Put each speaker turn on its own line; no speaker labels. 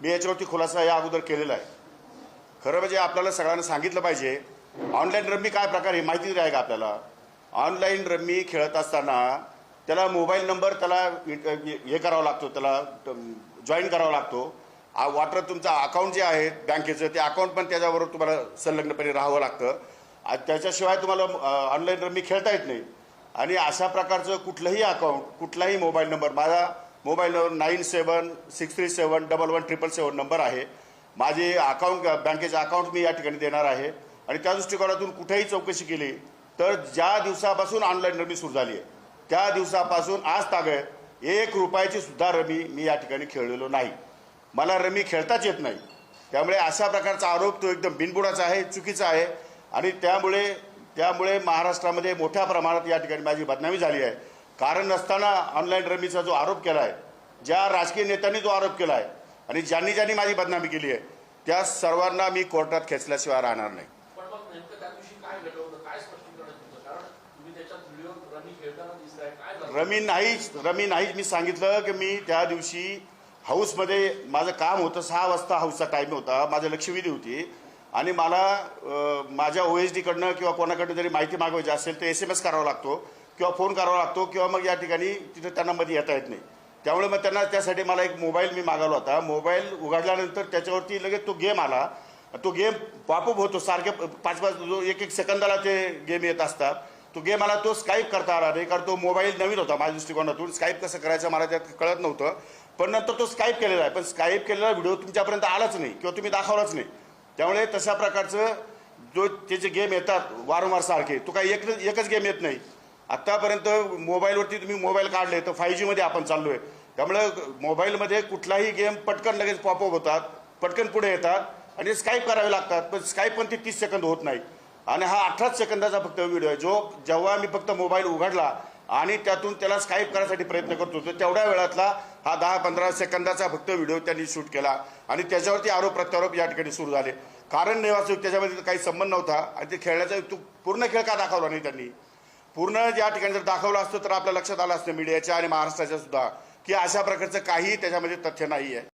मी याच्यावरती खुलासा या अगोदर केलेला आहे. खरं म्हणजे आपल्याला सगळ्यांना सांगितलं पाहिजे ऑनलाईन रम्मी काय प्रकार हे माहिती आहे का आपल्याला? ऑनलाईन रम्मी खेळत असताना त्याला मोबाईल नंबर त्याला हे करावा लागतो त्याला जॉईन करावा लागतो. वॉटर तुमचं अकाउंट जे आहे बँकेचं ते अकाउंट पण त्याच्याबरोबर तुम्हाला संलग्नपणे राहावं लागतं. आणि त्याच्याशिवाय तुम्हाला ऑनलाईन रम्मी खेळता येत नाही. आणि अशा प्रकारचं कुठलंही अकाउंट कुठलाही मोबाईल नंबर माझा mobile number nine seven six three seven double one triple seven number आहे. माझे अकाउंट बँकेचे अकाउंट मी या ठिकाणी देणार आहे. आणि त्या दृष्टिकोनातून कुठेही चौकशी केली तर ज्या दिवसापासून ऑनलाईन रमी सुरू झाली आहे त्या दिवसापासून आज तागत एक रुपयाची सुद्धा रमी मी या ठिकाणी खेळलेलो नाही. मला रमी खेळताच येत नाही. त्यामुळे अशा प्रकारचा आरोप तो एकदम बिनबुडाचा आहे चुकीचा आहे. आणि त्यामुळे त्यामुळे महाराष्ट्रामध्ये मोठ्या प्रमाणात या ठिकाणी माझी बदनामी झाली आहे. कारण नसताना ऑनलाईन रमीचा जो आरोप केला आहे ज्या राजकीय नेत्यांनी जो आरोप केला आहे आणि ज्यांनी ज्यांनी माझी बदनामी केली आहे त्या सर्वांना मी कोर्टात खेचल्याशिवाय राहणार नाही.
रमी
नाहीच रमी नाहीच मी सांगितलं की मी त्या दिवशी हाऊसमध्ये माझं काम होतं सहा वाजता हाऊसचा टाईम होता माझं लक्षवेधी होती. आणि मला माझ्या ओ एस डीकडनं किंवा कोणाकडनं जरी माहिती मागवायची असेल तर एस एम एस करावा लागतो. किंवा फोन करावा लागतो किंवा मग या ठिकाणी तिथं त्यांना मध्ये येता येत नाही. त्यामुळे मग त्यांना त्यासाठी मला एक मोबाईल मी मागवला होता. मोबाईल उघडल्यानंतर त्याच्यावरती लगेच तो गेम आला. तो गेम पॉपअप होतो. सारखे पाच पाच जो एक एक सेकंदाला ते गेम येत असतात. तो गेम मला तो स्काईप करता आला नाही. कारण तो मोबाईल नवीन होता माझ्या दृष्टिकोनातून. स्काईप कसं करायचं मला त्यात कळत नव्हतं. पण नंतर तो स्काईप केलेला आहे. पण स्काईप केलेला व्हिडिओ तुमच्यापर्यंत आलाच नाही किंवा तुम्ही दाखवलाच नाही. त्यामुळे तशा प्रकारचं जो त्याचे गेम येतात वारंवार सारखे तो काही एक एकच गेम येत नाही. आत्तापर्यंत मोबाईलवरती तुम्ही मोबाईल काढले तर फाय जीमध्ये आपण चाललो आहे त्यामुळे मोबाईलमध्ये कुठलाही गेम पटकन लगेच पॉपअप होतात पटकन पुढे येतात आणि स्काईप करावे लागतात पण स्काईप पण ते तीस सेकंद होत नाही. आणि हा अठराच सेकंदाचा फक्त व्हिडिओ आहे जो जेव्हा मी फक्त मोबाईल उघडला आणि त्यातून त्याला स्काईप करायसाठी प्रयत्न करत होतो तेवढ्या वेळातला हा दहा पंधरा सेकंदाचा फक्त व्हिडिओ त्यांनी शूट केला आणि त्याच्यावरती आरोप प्रत्यारोप या ठिकाणी सुरू झाले. कारण नेवाचं त्याच्यामध्ये काही संबंध नव्हता आणि ते खेळण्याचा तो पूर्ण खेळ का दाखवला नाही त्यांनी? पूर्ण या ठिकाणी जर दाखवलं असतं तर आपल्या लक्षात आलं असतं मीडियाच्या आणि महाराष्ट्राच्या सुद्धा की अशा प्रकारचं काही त्याच्यामध्ये तथ्य नाही आहे